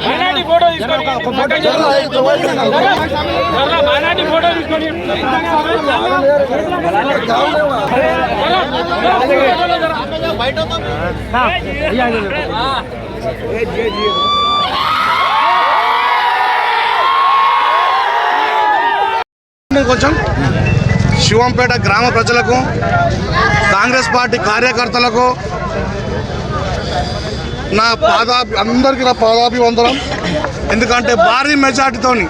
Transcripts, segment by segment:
Minority photo తీసుకొని జరా minority photo తీసుకొని కొంచెం శివంపేట గ్రామ ప్రజలకు కాంగ్రెస్ పార్టీ కార్యకర్తలకు నా పాదాభి అందరికీ నా పాదాభివందనం. ఎందుకంటే భారీ మెజార్టీతోని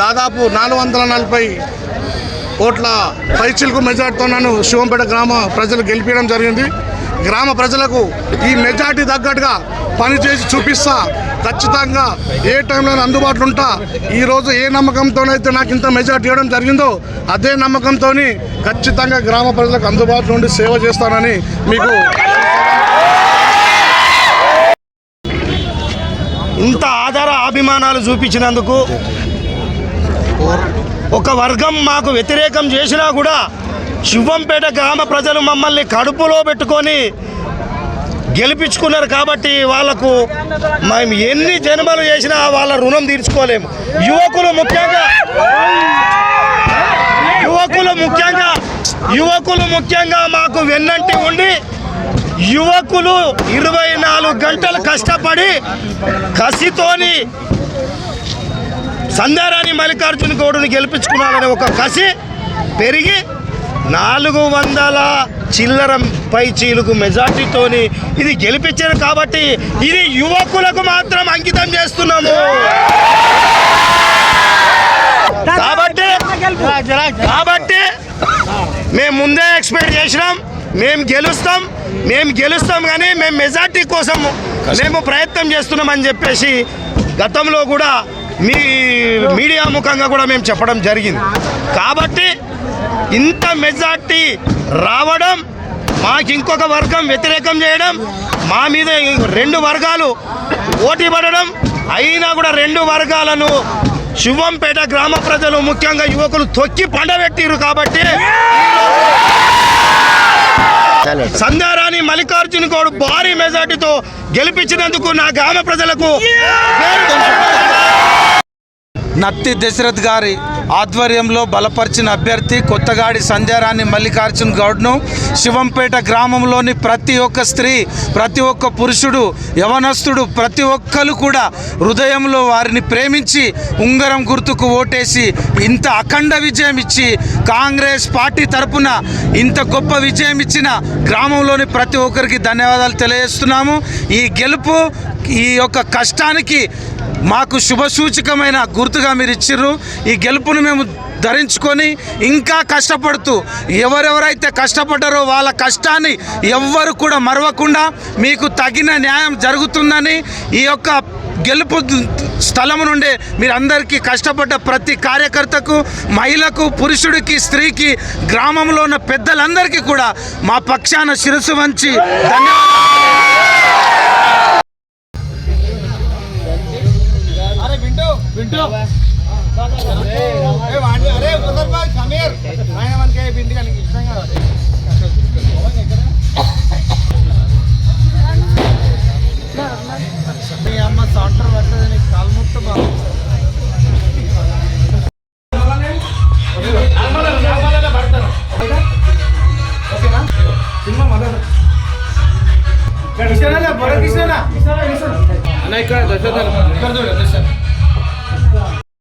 దాదాపు నాలుగు వందల నలభై ఓట్ల పైచిలకు మెజార్టీతో నన్ను శివంపేట గ్రామ ప్రజలు గెలిపించడం జరిగింది. గ్రామ ప్రజలకు ఈ మెజార్టీ తగ్గట్టుగా పనిచేసి చూపిస్తా ఖచ్చితంగా ఏ టైంలో అందుబాటులో ఉంటా ఈరోజు ఏ నమ్మకంతోనైతే నాకు ఇంత మెజార్టీ ఇవ్వడం జరిగిందో అదే నమ్మకంతో ఖచ్చితంగా గ్రామ ప్రజలకు అందుబాటులో ఉండి సేవ చేస్తానని మీకు ఇంత ఆధార అభిమానాలు చూపించినందుకు ఒక వర్గం మాకు వ్యతిరేకం చేసినా కూడా శివంపేట గ్రామ ప్రజలు మమ్మల్ని కడుపులో పెట్టుకొని గెలిపించుకున్నారు కాబట్టి వాళ్ళకు మేము ఎన్ని జన్మలు చేసినా వాళ్ళ రుణం తీర్చుకోలేము. యువకులు ముఖ్యంగా యువకులు ముఖ్యంగా యువకులు ముఖ్యంగా మాకు వెన్నంటి ఉండి యువకులు ఇరవై నాలుగు గంటలు కష్టపడి కసితోని సందారాని మల్లికార్జున గౌడుని గెలిపించుకున్నాడనే ఒక కసి పెరిగి నాలుగు వందల చిల్లర పై చీలుకు మెజార్టీతోని ఇది గెలిపించారు కాబట్టి ఇది యువకులకు మాత్రం అంకితం చేస్తున్నాము. కాబట్టి కాబట్టి మేము ముందే ఎక్స్పెక్ట్ చేసినాం. మేము గెలుస్తాం మేము గెలుస్తాం కానీ మేము మెజార్టీ కోసం మేము ప్రయత్నం చేస్తున్నామని చెప్పేసి గతంలో కూడా మీ మీడియా ముఖంగా కూడా మేము చెప్పడం జరిగింది. కాబట్టి ఇంత మెజార్టీ రావడం మాకు ఇంకొక వర్గం వ్యతిరేకం చేయడం మా మీద రెండు వర్గాలు పోటీ పడడం అయినా కూడా రెండు వర్గాలను శివంపేట గ్రామ ప్రజలు ముఖ్యంగా యువకులు తొక్కి పండబెట్టిరు కాబట్టి సంధ్యారాణి మల్లికార్జున గౌడ్ భారీ మెజార్టీతో గెలిపించినందుకు నా గ్రామ ప్రజలకు నత్తి దశరథ్ గారి ఆధ్వర్యంలో బలపరిచిన అభ్యర్థి కొత్తగాడి సంధ్యారాణి మల్లికార్జున్ గౌడ్ను శివంపేట గ్రామంలోని ప్రతి ఒక్క స్త్రీ ప్రతి ఒక్క పురుషుడు యవనస్తుడు ప్రతి ఒక్కరు కూడా హృదయంలో వారిని ప్రేమించి ఉంగరం గుర్తుకు ఓటేసి ఇంత అఖండ విజయం ఇచ్చి కాంగ్రెస్ పార్టీ తరపున ఇంత గొప్ప విజయం ఇచ్చిన గ్రామంలోని ప్రతి ఒక్కరికి ధన్యవాదాలు తెలియజేస్తున్నాము. ఈ గెలుపు ఈ యొక్క కష్టానికి మాకు శుభసూచకమైన గుర్తుగా మీరు ఇచ్చిర్రు. ఈ గెలుపును మేము ధరించుకొని ఇంకా కష్టపడుతూ ఎవరెవరైతే కష్టపడ్డారో వాళ్ళ కష్టాన్ని ఎవ్వరు కూడా మరవకుండా మీకు తగిన న్యాయం జరుగుతుందని ఈ యొక్క గెలుపు స్థలం నుండి మీరందరికీ కష్టపడ్డ ప్రతి కార్యకర్తకు మహిళకు పురుషుడికి స్త్రీకి గ్రామంలో ఉన్న పెద్దలందరికీ కూడా మా పక్షాన శిరస్సు వంచి ధన్యవాదాలు. వింటూ. అరే ముదర్బాద్ సమీర్. ఆయన మనకి ఇంటికి ఇక్కడ దశ ఇక్కడ దశ